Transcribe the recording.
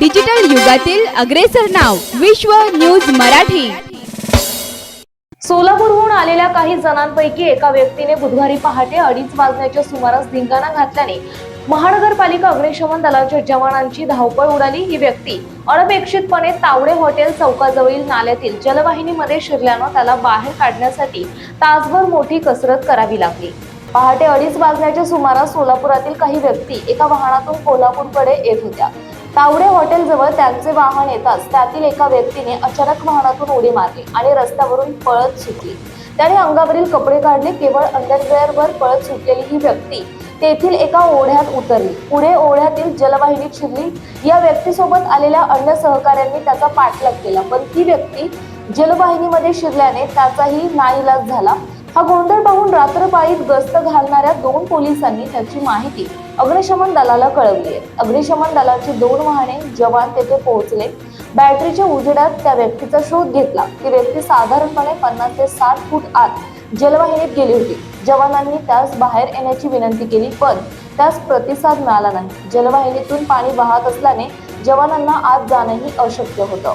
Digital युगातील अग्रेसर नाव विश्व न्यूज मराठी. सोलापूरहून आलेल्या काही जणांपैकी एका व्यक्तीने बुधवारी पहाटे अडीच वाजण्याच्या सुमारास धिंगाणा घातल्याने महानगरपालिका अग्निशमन दलाच्या जवानांची धावपळ उडाली. ही व्यक्ती अनपेक्षितपणे तावडे हॉटेल चौकाजवळील नाल्यातील जलवाहिनीमध्ये शिरल्यानं त्याला बाहेर काढण्यासाठी तासभर मोठी कसरत करावी लागली. पहाटे अडीच वाजण्याच्या सुमारास सोलापुरातील काही व्यक्ती एका वाहनातून कोल्हापूरकडे येत होत्या. तावडे हॉटेलजवळ त्यांचे वाहन येताच त्यातील एका व्यक्तीने अचानक वाहनातून उडी मारली आणि रस्त्यावरून पळत सुटली. त्याने अंगावरील कपडे काढले केवळ अंडरवेअरवर पळत सुटलेली ही व्यक्ती तेथील एका ओढ्यात उतरली. पुढे ओढ्यातील जलवाहिनीत शिरली या व्यक्तीसोबत आलेल्या अन्य सहकाऱ्यांनी त्याचा पाठलाग केला पण ती व्यक्ती जलवाहिनीमध्ये शिरल्याने त्याचाही नाईलाज झाला. हा गोंधळ पाहून रात्रपाळीत गस्त घालणाऱ्या दोन पोलिसांनी त्याची माहिती अग्निशमन दलाला कळवली आहे. अग्निशमन दलाची दोन वाहने जवान तेथे पोहोचले. बॅटरीच्या उजेडात त्या व्यक्तीचा शोध घेतला. ती व्यक्ती साधारणपणे पन्नास ते साठ फूट आत जलवाहिनीत गेली होती. जवानांनी त्यास बाहेर येण्याची विनंती केली पण त्यास प्रतिसाद मिळाला नाही. जलवाहिनीतून पाणी वाहत असल्याने जवानांना आत जाणंही अशक्य होतं.